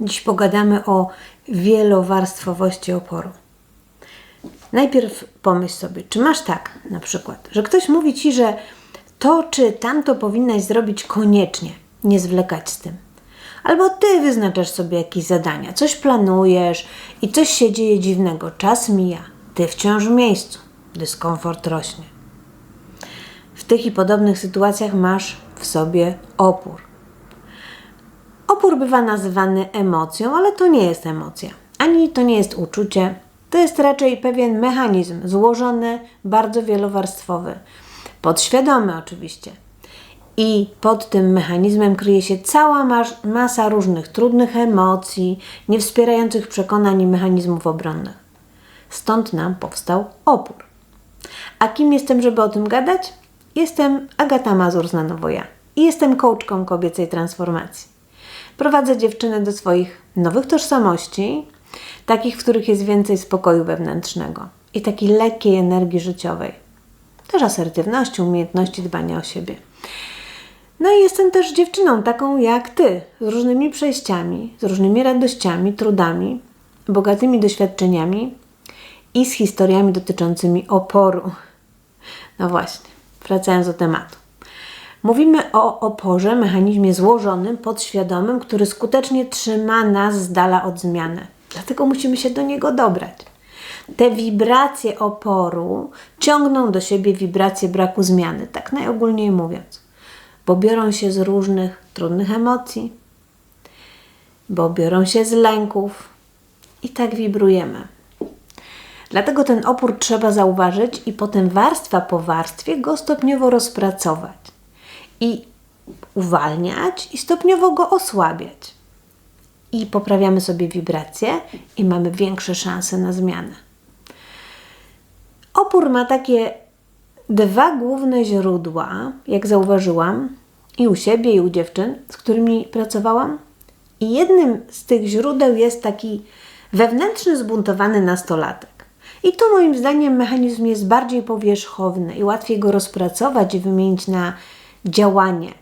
Dziś pogadamy o wielowarstwowości oporu. Najpierw pomyśl sobie, czy masz tak na przykład, że ktoś mówi ci, że to czy tamto powinnaś zrobić koniecznie, nie zwlekać z tym. Albo ty wyznaczasz sobie jakieś zadania, coś planujesz i coś się dzieje dziwnego, czas mija, ty wciąż w miejscu, dyskomfort rośnie. W tych i podobnych sytuacjach masz w sobie opór. Opór bywa nazywany emocją, ale to nie jest emocja, ani to nie jest uczucie. To jest raczej pewien mechanizm złożony, bardzo wielowarstwowy, podświadomy oczywiście. I pod tym mechanizmem kryje się cała mas masa różnych trudnych emocji, niewspierających przekonań i mechanizmów obronnych. Stąd nam powstał opór. A kim jestem, żeby o tym gadać? Jestem Agata Mazur z Nanowoja i jestem coachką kobiecej transformacji. Prowadzę dziewczyny do swoich nowych tożsamości, takich, w których jest więcej spokoju wewnętrznego i takiej lekkiej energii życiowej. Też asertywności, umiejętności dbania o siebie. No i jestem też dziewczyną taką jak ty, z różnymi przejściami, z różnymi radościami, trudami, bogatymi doświadczeniami i z historiami dotyczącymi oporu. No właśnie, wracając do tematu. Mówimy o oporze, mechanizmie złożonym, podświadomym, który skutecznie trzyma nas z dala od zmiany. Dlatego musimy się do niego dobrać. Te wibracje oporu ciągną do siebie wibracje braku zmiany, tak najogólniej mówiąc, bo biorą się z różnych trudnych emocji, bo biorą się z lęków i tak wibrujemy. Dlatego ten opór trzeba zauważyć i potem warstwa po warstwie go stopniowo rozpracować i uwalniać i stopniowo go osłabiać. I poprawiamy sobie wibracje i mamy większe szanse na zmianę. Opór ma takie dwa główne źródła, jak zauważyłam, i u siebie, i u dziewczyn, z którymi pracowałam. I jednym z tych źródeł jest taki wewnętrzny, zbuntowany nastolatek. I tu moim zdaniem mechanizm jest bardziej powierzchowny i łatwiej go rozpracować i wymienić na działanie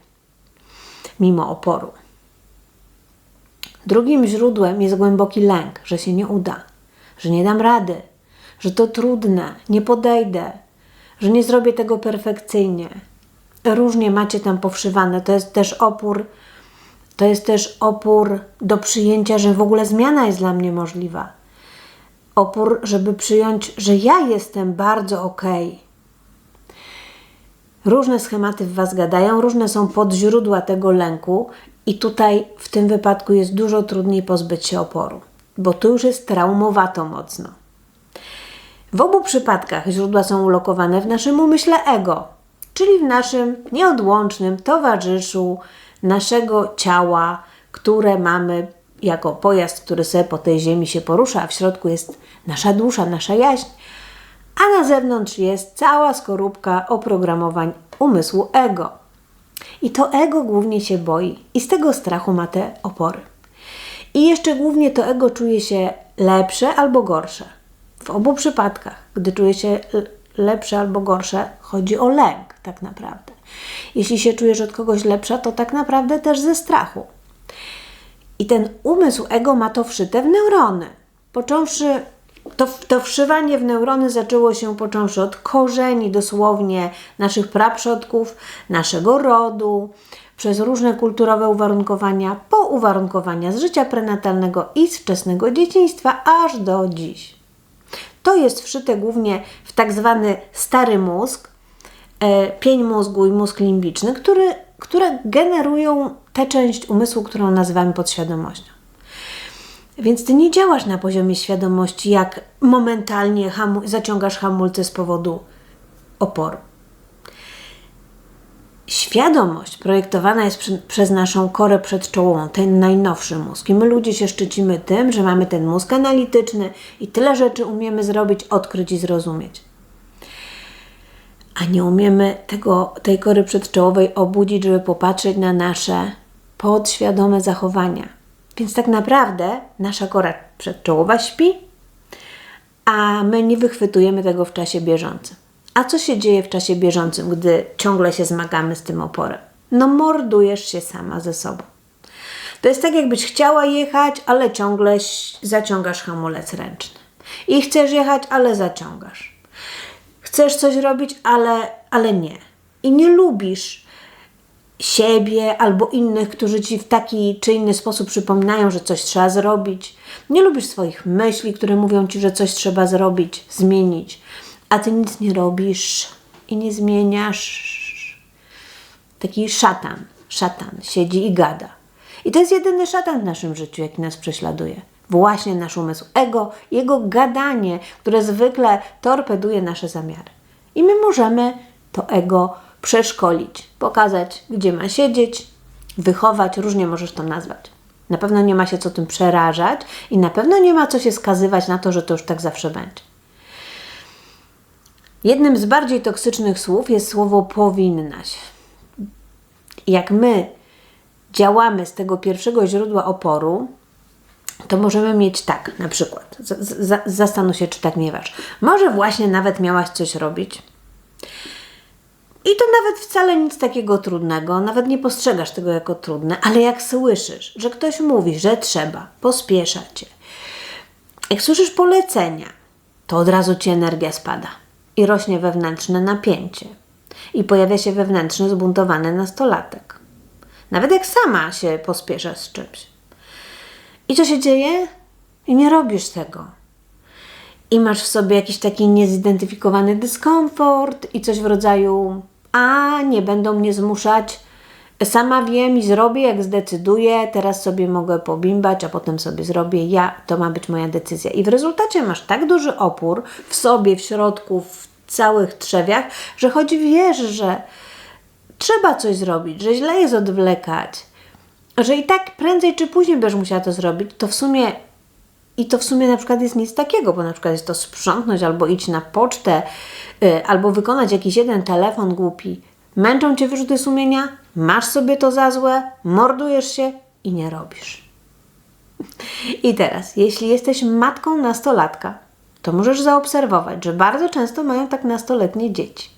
mimo oporu. Drugim źródłem jest głęboki lęk, że się nie uda, że nie dam rady, że to trudne, nie podejdę, że nie zrobię tego perfekcyjnie. Różnie macie tam powszywane. To jest też opór, to jest też opór do przyjęcia, że w ogóle zmiana jest dla mnie możliwa. Opór, żeby przyjąć, że ja jestem bardzo okej. Okay. Różne schematy w Was gadają, różne są podźródła tego lęku, i tutaj w tym wypadku jest dużo trudniej pozbyć się oporu, bo tu już jest traumowato mocno. W obu przypadkach źródła są ulokowane w naszym umyśle ego, czyli w naszym nieodłącznym towarzyszu naszego ciała, które mamy jako pojazd, który sobie po tej ziemi się porusza, a w środku jest nasza dusza, nasza jaźń, a na zewnątrz jest cała skorupka oprogramowań umysłu ego. I to ego głównie się boi i z tego strachu ma te opory. I jeszcze głównie to ego czuje się lepsze albo gorsze. W obu przypadkach, gdy czuje się lepsze albo gorsze, chodzi o lęk tak naprawdę. Jeśli się czujesz od kogoś lepsza, to tak naprawdę też ze strachu. I ten umysł ego ma to wszyte w neurony. Począwszy, to, to wszywanie w neurony zaczęło się począwszy od korzeni dosłownie naszych praprzodków, naszego rodu, przez różne kulturowe uwarunkowania, po uwarunkowania z życia prenatalnego i z wczesnego dzieciństwa, aż do dziś. To jest wszyte głównie w tak zwany stary mózg, e, pień mózgu i mózg limbiczny, który, które generują tę część umysłu, którą nazywamy podświadomością. Więc ty nie działasz na poziomie świadomości, jak momentalnie hamu zaciągasz hamulce z powodu oporu. Świadomość projektowana jest przy, przez naszą korę przedczołową, ten najnowszy mózg. I my ludzie się szczycimy tym, że mamy ten mózg analityczny i tyle rzeczy umiemy zrobić, odkryć i zrozumieć. A nie umiemy tego, tej kory przedczołowej obudzić, żeby popatrzeć na nasze podświadome zachowania. Więc tak naprawdę nasza kora przedczołowa śpi, a my nie wychwytujemy tego w czasie bieżącym. A co się dzieje w czasie bieżącym, gdy ciągle się zmagamy z tym oporem? No, mordujesz się sama ze sobą. To jest tak, jakbyś chciała jechać, ale ciągle zaciągasz hamulec ręczny. I chcesz jechać, ale zaciągasz. Chcesz coś robić, ale, ale nie. I nie lubisz siebie albo innych, którzy ci w taki czy inny sposób przypominają, że coś trzeba zrobić. Nie lubisz swoich myśli, które mówią ci, że coś trzeba zrobić, zmienić, a ty nic nie robisz i nie zmieniasz. Taki szatan, szatan siedzi i gada. I to jest jedyny szatan w naszym życiu, jaki nas prześladuje. Właśnie nasz umysł, ego, jego gadanie, które zwykle torpeduje nasze zamiary. I my możemy to ego przeszkolić, pokazać, gdzie ma siedzieć, wychować, różnie możesz to nazwać. Na pewno nie ma się co tym przerażać i na pewno nie ma co się skazywać na to, że to już tak zawsze będzie. Jednym z bardziej toksycznych słów jest słowo powinnaś. Jak my działamy z tego pierwszego źródła oporu, to możemy mieć tak, na przykład, z, z, zastanów się, czy tak miewasz. Może właśnie nawet miałaś coś robić i to nawet wcale nic takiego trudnego, nawet nie postrzegasz tego jako trudne, ale jak słyszysz, że ktoś mówi, że trzeba, pospiesza cię, jak słyszysz polecenia, to od razu ci energia spada i rośnie wewnętrzne napięcie i pojawia się wewnętrzny zbuntowany nastolatek. Nawet jak sama się pospiesza z czymś. I co się dzieje? I nie robisz tego. I masz w sobie jakiś taki niezidentyfikowany dyskomfort i coś w rodzaju a nie będą mnie zmuszać. Sama wiem i zrobię, jak zdecyduję. Teraz sobie mogę pobimbać, a potem sobie zrobię. Ja, to ma być moja decyzja. I w rezultacie masz tak duży opór w sobie, w środku, w całych trzewiach, że choć wiesz, że trzeba coś zrobić, że źle jest odwlekać, że i tak prędzej czy później będziesz musiała to zrobić, to w sumie i to w sumie na przykład jest nic takiego, bo na przykład jest to sprzątnąć albo iść na pocztę, yy, albo wykonać jakiś jeden telefon głupi. Męczą cię wyrzuty sumienia, masz sobie to za złe, mordujesz się i nie robisz. I teraz, jeśli jesteś matką nastolatka, to możesz zaobserwować, że bardzo często mają tak nastoletnie dzieci.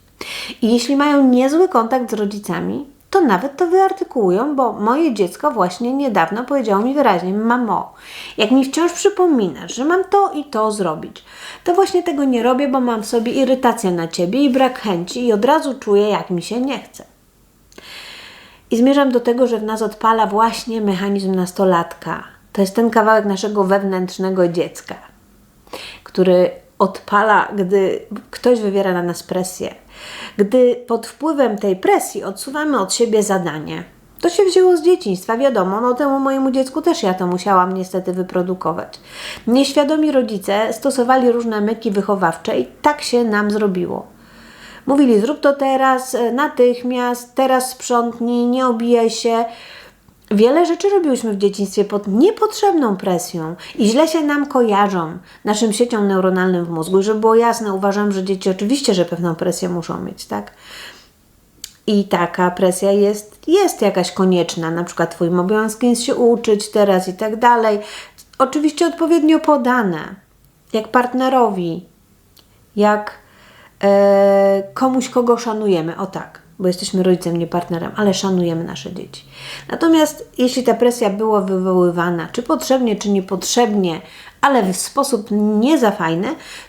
I jeśli mają niezły kontakt z rodzicami, to nawet to wyartykułują, bo moje dziecko właśnie niedawno powiedziało mi wyraźnie: Mamo, jak mi wciąż przypominasz, że mam to i to zrobić, to właśnie tego nie robię, bo mam w sobie irytację na ciebie i brak chęci, i od razu czuję, jak mi się nie chce. I zmierzam do tego, że w nas odpala właśnie mechanizm nastolatka. To jest ten kawałek naszego wewnętrznego dziecka, który odpala, gdy ktoś wywiera na nas presję. Gdy pod wpływem tej presji odsuwamy od siebie zadanie. To się wzięło z dzieciństwa, wiadomo, no temu mojemu dziecku też ja to musiałam niestety wyprodukować. Nieświadomi rodzice stosowali różne myki wychowawcze i tak się nam zrobiło. Mówili, zrób to teraz, natychmiast, teraz sprzątnij, nie obijaj się. Wiele rzeczy robiłyśmy w dzieciństwie pod niepotrzebną presją i źle się nam kojarzą naszym sieciom neuronalnym w mózgu. I żeby było jasne, uważam, że dzieci oczywiście, że pewną presję muszą mieć, tak? I taka presja jest, jest jakaś konieczna, na przykład Twoim obowiązkiem jest się uczyć teraz i tak dalej. Oczywiście odpowiednio podane, jak partnerowi, jak e, komuś, kogo szanujemy, o tak bo jesteśmy rodzicem, nie partnerem, ale szanujemy nasze dzieci. Natomiast jeśli ta presja była wywoływana, czy potrzebnie, czy niepotrzebnie, ale w sposób nie za fajny,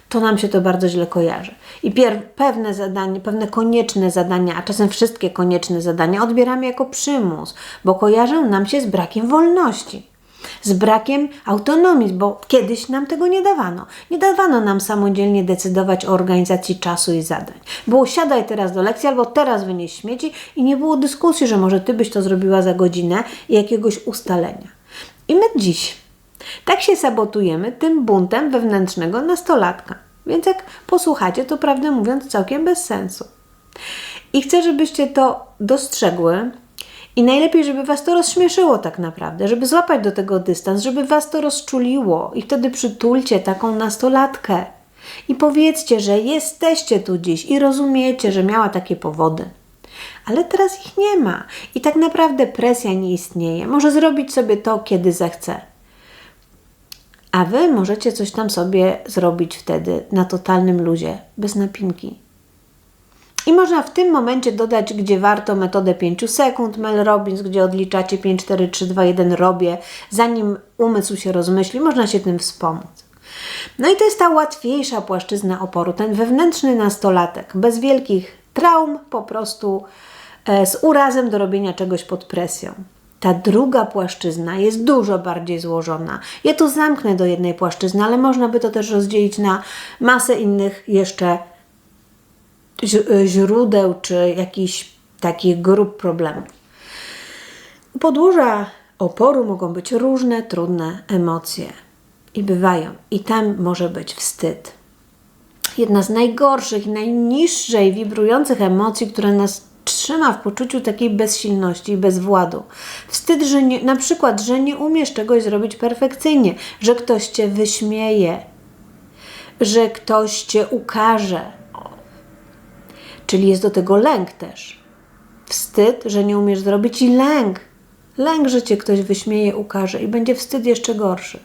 to nam się to bardzo źle kojarzy. I pewne zadania, pewne konieczne zadania, a czasem wszystkie konieczne zadania odbieramy jako przymus, bo kojarzą nam się z brakiem wolności z brakiem autonomii, bo kiedyś nam tego nie dawano. Nie dawano nam samodzielnie decydować o organizacji czasu i zadań. Było siadaj teraz do lekcji albo teraz wynieś śmieci i nie było dyskusji, że może ty byś to zrobiła za godzinę i jakiegoś ustalenia. I my dziś tak się sabotujemy tym buntem wewnętrznego nastolatka. Więc jak posłuchacie, to prawdę mówiąc całkiem bez sensu. I chcę, żebyście to dostrzegły, i najlepiej, żeby Was to rozśmieszyło tak naprawdę, żeby złapać do tego dystans, żeby Was to rozczuliło i wtedy przytulcie taką nastolatkę i powiedzcie, że jesteście tu dziś i rozumiecie, że miała takie powody. Ale teraz ich nie ma i tak naprawdę presja nie istnieje. Może zrobić sobie to, kiedy zechce. A Wy możecie coś tam sobie zrobić wtedy na totalnym luzie, bez napinki. I można w tym momencie dodać, gdzie warto metodę 5 sekund Mel Robbins, gdzie odliczacie 5, 4, 3, 2, 1 robię, zanim umysł się rozmyśli, można się tym wspomóc. No i to jest ta łatwiejsza płaszczyzna oporu, ten wewnętrzny nastolatek, bez wielkich traum, po prostu e, z urazem do robienia czegoś pod presją. Ta druga płaszczyzna jest dużo bardziej złożona. Ja tu zamknę do jednej płaszczyzny, ale można by to też rozdzielić na masę innych jeszcze źródeł czy jakichś takich grup problemów. Podłoża oporu mogą być różne trudne emocje i bywają. I tam może być wstyd. Jedna z najgorszych najniższej wibrujących emocji, która nas trzyma w poczuciu takiej bezsilności i bezwładu. Wstyd, że nie, na przykład, że nie umiesz czegoś zrobić perfekcyjnie, że ktoś cię wyśmieje, że ktoś cię ukaże. Czyli jest do tego lęk też. Wstyd, że nie umiesz zrobić i lęk. Lęk, że cię ktoś wyśmieje, ukaże i będzie wstyd jeszcze gorszy.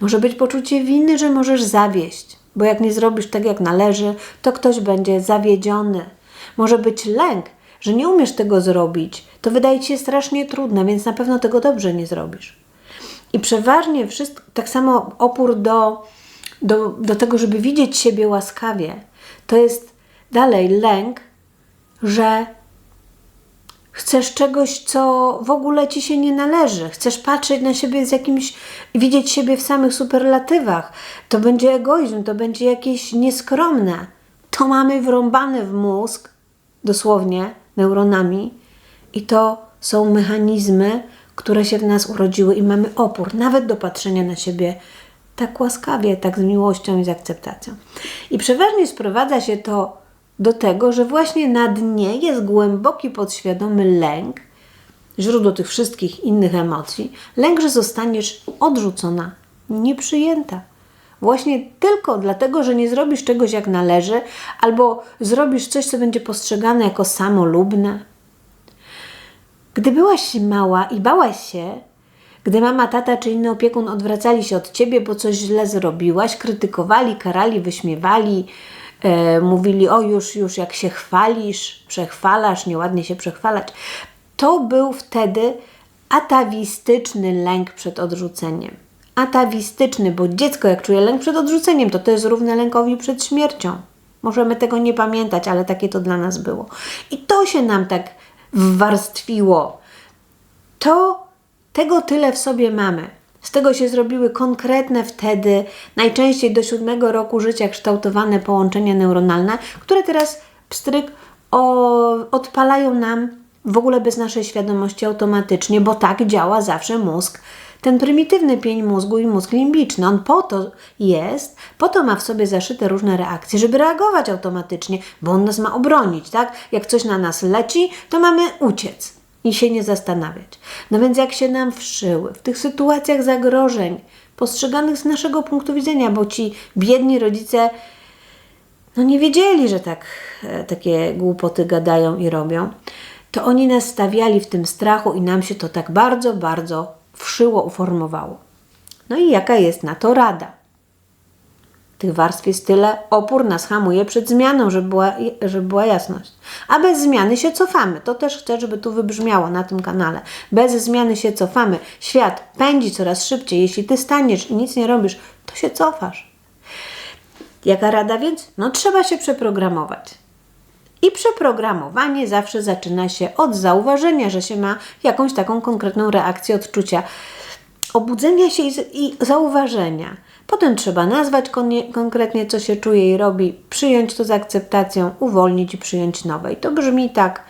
Może być poczucie winy, że możesz zawieść, bo jak nie zrobisz tak jak należy, to ktoś będzie zawiedziony. Może być lęk, że nie umiesz tego zrobić, to wydaje ci się strasznie trudne, więc na pewno tego dobrze nie zrobisz. I przeważnie wszystko, tak samo opór do, do, do tego, żeby widzieć siebie łaskawie, to jest dalej lęk, że chcesz czegoś, co w ogóle ci się nie należy. Chcesz patrzeć na siebie z jakimś, widzieć siebie w samych superlatywach. To będzie egoizm, to będzie jakieś nieskromne. To mamy wrąbane w mózg, dosłownie, neuronami i to są mechanizmy, które się w nas urodziły i mamy opór nawet do patrzenia na siebie tak łaskawie, tak z miłością i z akceptacją. I przeważnie sprowadza się to do tego, że właśnie na dnie jest głęboki podświadomy lęk, źródło tych wszystkich innych emocji, lęk, że zostaniesz odrzucona, nieprzyjęta. Właśnie tylko dlatego, że nie zrobisz czegoś jak należy, albo zrobisz coś, co będzie postrzegane jako samolubne. Gdy byłaś mała i bałaś się, gdy mama, tata czy inny opiekun odwracali się od ciebie, bo coś źle zrobiłaś, krytykowali, karali, wyśmiewali, mówili: O, już, już, jak się chwalisz, przechwalasz, nieładnie się przechwalać. To był wtedy atawistyczny lęk przed odrzuceniem atawistyczny, bo dziecko jak czuje lęk przed odrzuceniem, to to jest równe lękowi przed śmiercią. Możemy tego nie pamiętać, ale takie to dla nas było. I to się nam tak wwarstwiło. To tego tyle w sobie mamy. Z tego się zrobiły konkretne wtedy, najczęściej do siódmego roku życia kształtowane połączenia neuronalne, które teraz pstryk o, odpalają nam w ogóle bez naszej świadomości automatycznie, bo tak działa zawsze mózg ten prymitywny pień mózgu i mózg limbiczny, on po to jest, po to ma w sobie zaszyte różne reakcje, żeby reagować automatycznie, bo on nas ma obronić, tak? Jak coś na nas leci, to mamy uciec i się nie zastanawiać. No więc jak się nam wszyły w tych sytuacjach zagrożeń, postrzeganych z naszego punktu widzenia, bo ci biedni rodzice no nie wiedzieli, że tak e, takie głupoty gadają i robią, to oni nas stawiali w tym strachu i nam się to tak bardzo, bardzo wszyło, uformowało. No i jaka jest na to rada? Tych warstw jest tyle, opór nas hamuje przed zmianą, żeby była, żeby była jasność. A bez zmiany się cofamy. To też chcę, żeby tu wybrzmiało na tym kanale. Bez zmiany się cofamy. Świat pędzi coraz szybciej. Jeśli ty staniesz i nic nie robisz, to się cofasz. Jaka rada więc? No trzeba się przeprogramować. I przeprogramowanie zawsze zaczyna się od zauważenia, że się ma jakąś taką konkretną reakcję odczucia, obudzenia się i, i zauważenia. Potem trzeba nazwać konkretnie, co się czuje i robi, przyjąć to z akceptacją, uwolnić i przyjąć nowe. I to brzmi tak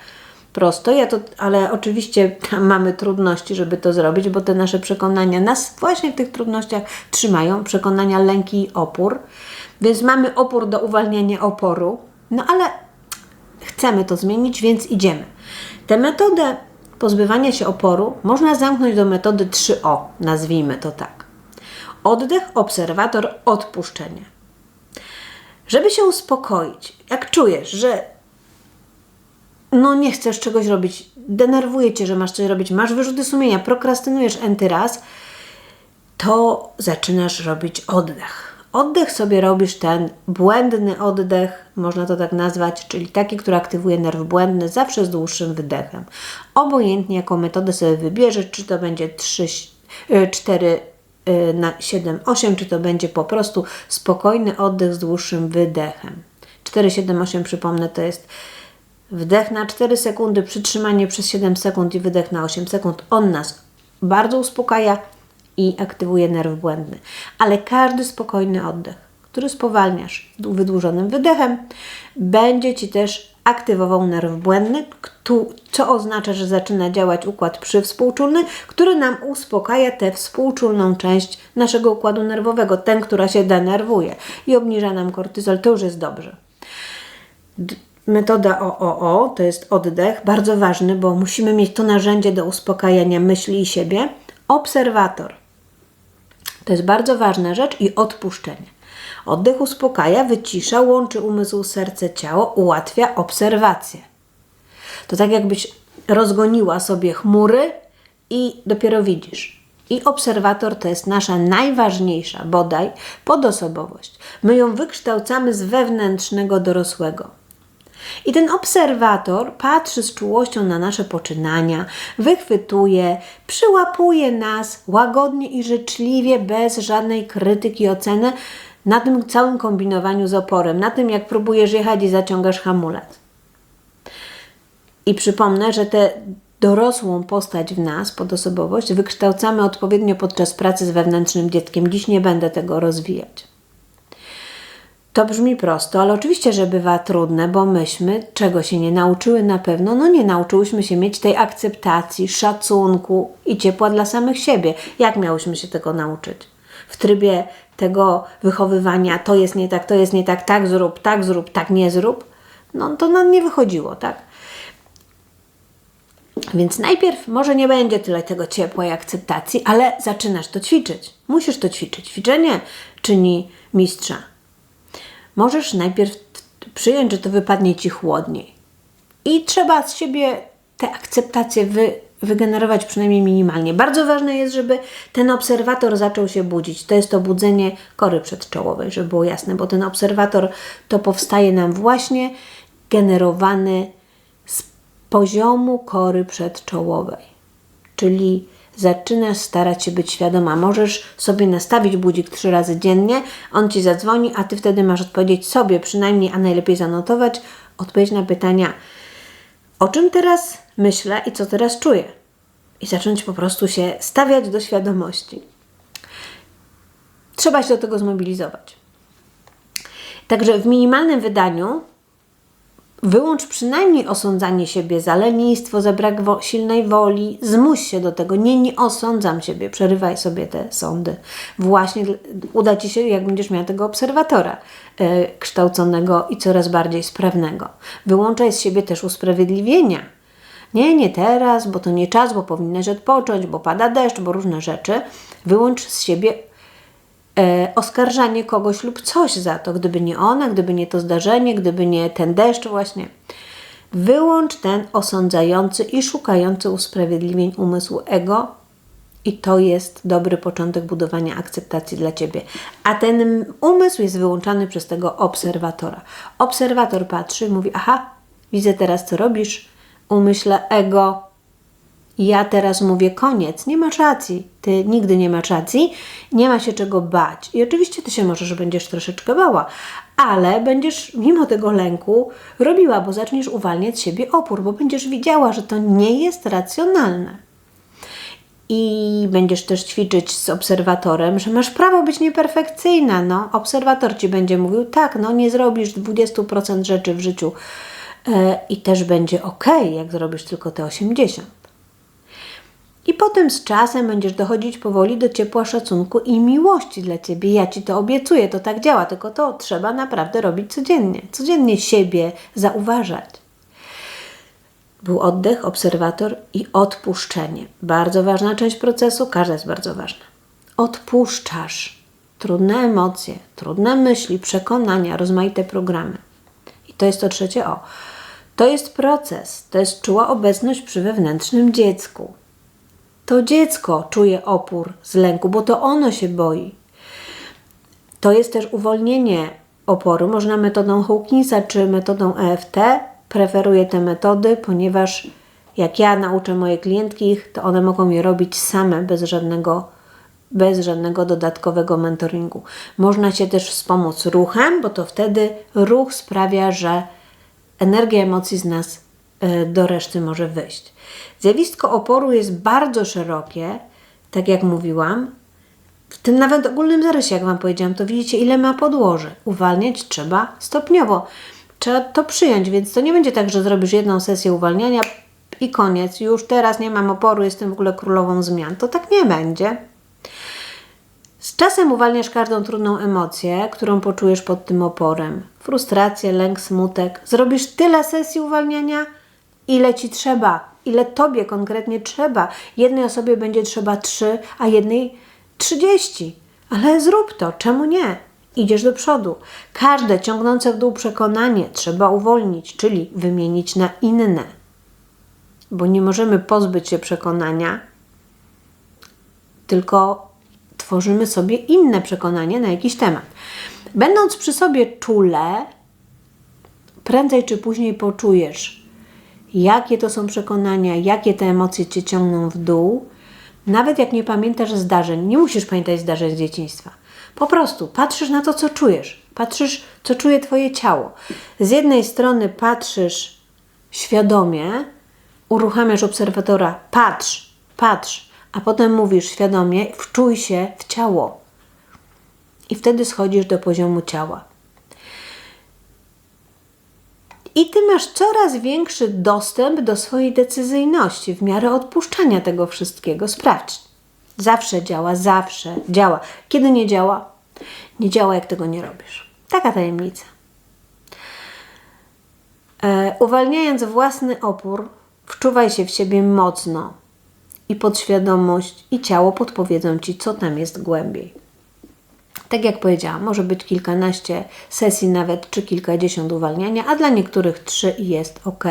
prosto, ja to, ale oczywiście mamy trudności, żeby to zrobić, bo te nasze przekonania nas właśnie w tych trudnościach trzymają, przekonania lęki i opór. Więc mamy opór do uwalniania oporu, no ale Chcemy to zmienić, więc idziemy. Tę metodę pozbywania się oporu można zamknąć do metody 3O, nazwijmy to tak. Oddech, obserwator, odpuszczenie. Żeby się uspokoić, jak czujesz, że no nie chcesz czegoś robić, denerwuje cię, że masz coś robić, masz wyrzuty sumienia, prokrastynujesz enty raz, to zaczynasz robić oddech. Oddech sobie robisz ten błędny oddech, można to tak nazwać, czyli taki, który aktywuje nerw błędny, zawsze z dłuższym wydechem. Obojętnie jaką metodę sobie wybierzesz, czy to będzie 3, 4 y, na 7, 8, czy to będzie po prostu spokojny oddech z dłuższym wydechem. 4, 7, 8, przypomnę, to jest wdech na 4 sekundy, przytrzymanie przez 7 sekund i wydech na 8 sekund. On nas bardzo uspokaja i aktywuje nerw błędny. Ale każdy spokojny oddech, który spowalniasz wydłużonym wydechem, będzie Ci też aktywował nerw błędny, co oznacza, że zaczyna działać układ przywspółczulny, który nam uspokaja tę współczulną część naszego układu nerwowego, tę, która się denerwuje i obniża nam kortyzol. To już jest dobrze. Metoda OOO to jest oddech, bardzo ważny, bo musimy mieć to narzędzie do uspokajania myśli i siebie. Obserwator to jest bardzo ważna rzecz i odpuszczenie. Oddech uspokaja, wycisza, łączy umysł, serce, ciało, ułatwia obserwację. To tak jakbyś rozgoniła sobie chmury i dopiero widzisz. I obserwator to jest nasza najważniejsza, bodaj, podosobowość. My ją wykształcamy z wewnętrznego dorosłego. I ten obserwator patrzy z czułością na nasze poczynania, wychwytuje, przyłapuje nas łagodnie i życzliwie, bez żadnej krytyki oceny na tym całym kombinowaniu z oporem, na tym jak próbujesz jechać i zaciągasz hamulec. I przypomnę, że tę dorosłą postać w nas, podosobowość, wykształcamy odpowiednio podczas pracy z wewnętrznym dzieckiem. Dziś nie będę tego rozwijać. To brzmi prosto, ale oczywiście, że bywa trudne, bo myśmy czego się nie nauczyły na pewno, no nie nauczyłyśmy się mieć tej akceptacji, szacunku i ciepła dla samych siebie. Jak miałyśmy się tego nauczyć? W trybie tego wychowywania to jest nie tak, to jest nie tak, tak zrób, tak zrób, tak nie zrób, no to nam nie wychodziło, tak? Więc najpierw może nie będzie tyle tego ciepła i akceptacji, ale zaczynasz to ćwiczyć. Musisz to ćwiczyć. Ćwiczenie czyni mistrza możesz najpierw przyjąć, że to wypadnie ci chłodniej. I trzeba z siebie tę akceptację wy, wygenerować przynajmniej minimalnie. Bardzo ważne jest, żeby ten obserwator zaczął się budzić. To jest to budzenie kory przedczołowej, żeby było jasne, bo ten obserwator to powstaje nam właśnie generowany z poziomu kory przedczołowej. Czyli zaczynasz starać się być świadoma. Możesz sobie nastawić budzik trzy razy dziennie, on ci zadzwoni, a ty wtedy masz odpowiedzieć sobie, przynajmniej, a najlepiej zanotować, odpowiedź na pytania, o czym teraz myślę i co teraz czuję. I zacząć po prostu się stawiać do świadomości. Trzeba się do tego zmobilizować. Także w minimalnym wydaniu Wyłącz przynajmniej osądzanie siebie za lenistwo, za brak wo silnej woli. Zmuś się do tego. Nie, nie osądzam siebie. Przerywaj sobie te sądy. Właśnie uda Ci się, jak będziesz miał tego obserwatora yy, kształconego i coraz bardziej sprawnego. Wyłączaj z siebie też usprawiedliwienia. Nie, nie teraz, bo to nie czas, bo powinnaś odpocząć, bo pada deszcz, bo różne rzeczy. Wyłącz z siebie oskarżanie kogoś lub coś za to, gdyby nie ona, gdyby nie to zdarzenie, gdyby nie ten deszcz właśnie. Wyłącz ten osądzający i szukający usprawiedliwień umysł ego i to jest dobry początek budowania akceptacji dla Ciebie. A ten umysł jest wyłączany przez tego obserwatora. Obserwator patrzy, mówi, aha, widzę teraz co robisz, umyśle ego, ja teraz mówię koniec, nie masz racji, ty nigdy nie masz racji, nie ma się czego bać. I oczywiście ty się możesz będziesz troszeczkę bała, ale będziesz mimo tego lęku robiła, bo zaczniesz uwalniać siebie opór, bo będziesz widziała, że to nie jest racjonalne. I będziesz też ćwiczyć z obserwatorem, że masz prawo być nieperfekcyjna. No, obserwator ci będzie mówił, tak, no nie zrobisz 20% rzeczy w życiu yy, i też będzie ok, jak zrobisz tylko te 80%. I potem z czasem będziesz dochodzić powoli do ciepła szacunku i miłości dla ciebie. Ja ci to obiecuję, to tak działa, tylko to trzeba naprawdę robić codziennie. Codziennie siebie zauważać. Był oddech, obserwator i odpuszczenie. Bardzo ważna część procesu, każda jest bardzo ważna. Odpuszczasz trudne emocje, trudne myśli, przekonania, rozmaite programy. I to jest to trzecie O. To jest proces, to jest czuła obecność przy wewnętrznym dziecku to dziecko czuje opór z lęku, bo to ono się boi. To jest też uwolnienie oporu. Można metodą Hawkinsa czy metodą EFT. Preferuję te metody, ponieważ jak ja nauczę moje klientki ich, to one mogą je robić same bez żadnego, bez żadnego dodatkowego mentoringu. Można się też wspomóc ruchem, bo to wtedy ruch sprawia, że energia emocji z nas y, do reszty może wyjść. Zjawisko oporu jest bardzo szerokie, tak jak mówiłam. W tym nawet ogólnym zarysie, jak Wam powiedziałam, to widzicie, ile ma podłoże. Uwalniać trzeba stopniowo. Trzeba to przyjąć, więc to nie będzie tak, że zrobisz jedną sesję uwalniania i koniec. Już teraz nie mam oporu, jestem w ogóle królową zmian. To tak nie będzie. Z czasem uwalniasz każdą trudną emocję, którą poczujesz pod tym oporem. Frustrację, lęk, smutek. Zrobisz tyle sesji uwalniania, ile ci trzeba, ile tobie konkretnie trzeba. Jednej osobie będzie trzeba trzy, a jednej trzydzieści. Ale zrób to, czemu nie? Idziesz do przodu. Każde ciągnące w dół przekonanie trzeba uwolnić, czyli wymienić na inne. Bo nie możemy pozbyć się przekonania, tylko tworzymy sobie inne przekonanie na jakiś temat. Będąc przy sobie czule, prędzej czy później poczujesz, jakie to są przekonania, jakie te emocje cię ciągną w dół. Nawet jak nie pamiętasz zdarzeń, nie musisz pamiętać zdarzeń z dzieciństwa. Po prostu patrzysz na to, co czujesz, patrzysz, co czuje Twoje ciało. Z jednej strony patrzysz świadomie, uruchamiasz obserwatora, patrz, patrz, a potem mówisz świadomie, wczuj się w ciało. I wtedy schodzisz do poziomu ciała. I ty masz coraz większy dostęp do swojej decyzyjności w miarę odpuszczania tego wszystkiego. Sprawdź. Zawsze działa, zawsze działa. Kiedy nie działa? Nie działa, jak tego nie robisz. Taka tajemnica. E, uwalniając własny opór, wczuwaj się w siebie mocno i podświadomość i ciało podpowiedzą ci, co tam jest głębiej. Tak jak powiedziałam, może być kilkanaście sesji nawet, czy kilkadziesiąt uwalniania, a dla niektórych trzy jest ok.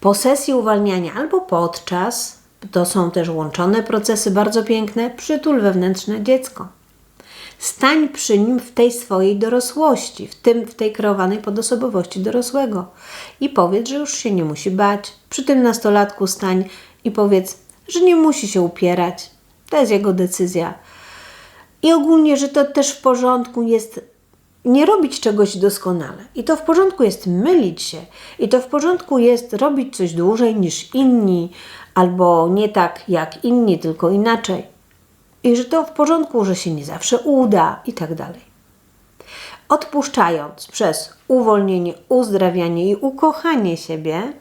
Po sesji uwalniania albo podczas, to są też łączone procesy bardzo piękne, przytul wewnętrzne dziecko. Stań przy nim w tej swojej dorosłości, w tym w tej kreowanej podosobowości dorosłego i powiedz, że już się nie musi bać. Przy tym nastolatku stań i powiedz, że nie musi się upierać. To jest jego decyzja. I ogólnie, że to też w porządku jest nie robić czegoś doskonale. I to w porządku jest mylić się. I to w porządku jest robić coś dłużej niż inni, albo nie tak jak inni, tylko inaczej. I że to w porządku, że się nie zawsze uda i tak dalej. Odpuszczając przez uwolnienie, uzdrawianie i ukochanie siebie,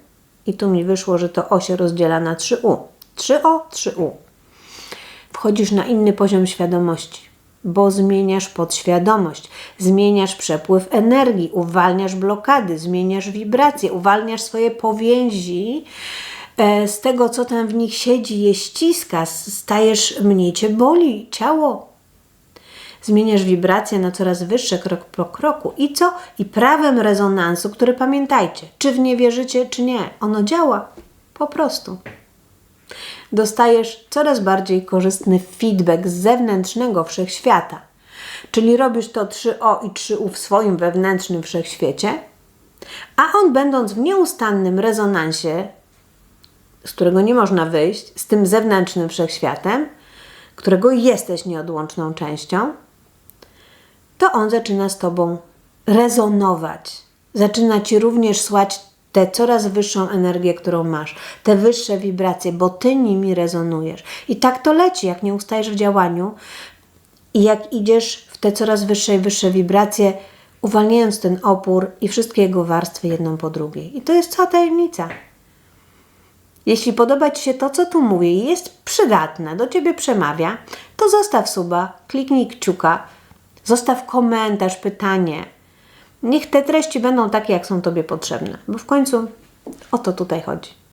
i tu mi wyszło, że to O się rozdziela na 3U. 3O, 3U. Wchodzisz na inny poziom świadomości, bo zmieniasz podświadomość, zmieniasz przepływ energii, uwalniasz blokady, zmieniasz wibracje, uwalniasz swoje powięzi e, z tego, co tam w nich siedzi, je ściska, stajesz, mniej cię boli ciało. Zmieniasz wibracje na coraz wyższe krok po kroku. I co? I prawem rezonansu, który pamiętajcie, czy w nie wierzycie, czy nie, ono działa. Po prostu dostajesz coraz bardziej korzystny feedback z zewnętrznego wszechświata. Czyli robisz to 3O i 3U w swoim wewnętrznym wszechświecie, a on, będąc w nieustannym rezonansie, z którego nie można wyjść, z tym zewnętrznym wszechświatem, którego jesteś nieodłączną częścią, to on zaczyna z tobą rezonować. Zaczyna ci również słać tę coraz wyższą energię, którą masz, te wyższe wibracje, bo ty nimi rezonujesz. I tak to leci, jak nie ustajesz w działaniu i jak idziesz w te coraz wyższe i wyższe wibracje, uwalniając ten opór i wszystkie jego warstwy jedną po drugiej. I to jest cała tajemnica. Jeśli podoba Ci się to, co tu mówię i jest przydatne, do Ciebie przemawia, to zostaw suba, kliknij kciuka, zostaw komentarz, pytanie. Niech te treści będą takie, jak są Tobie potrzebne, bo w końcu o to tutaj chodzi.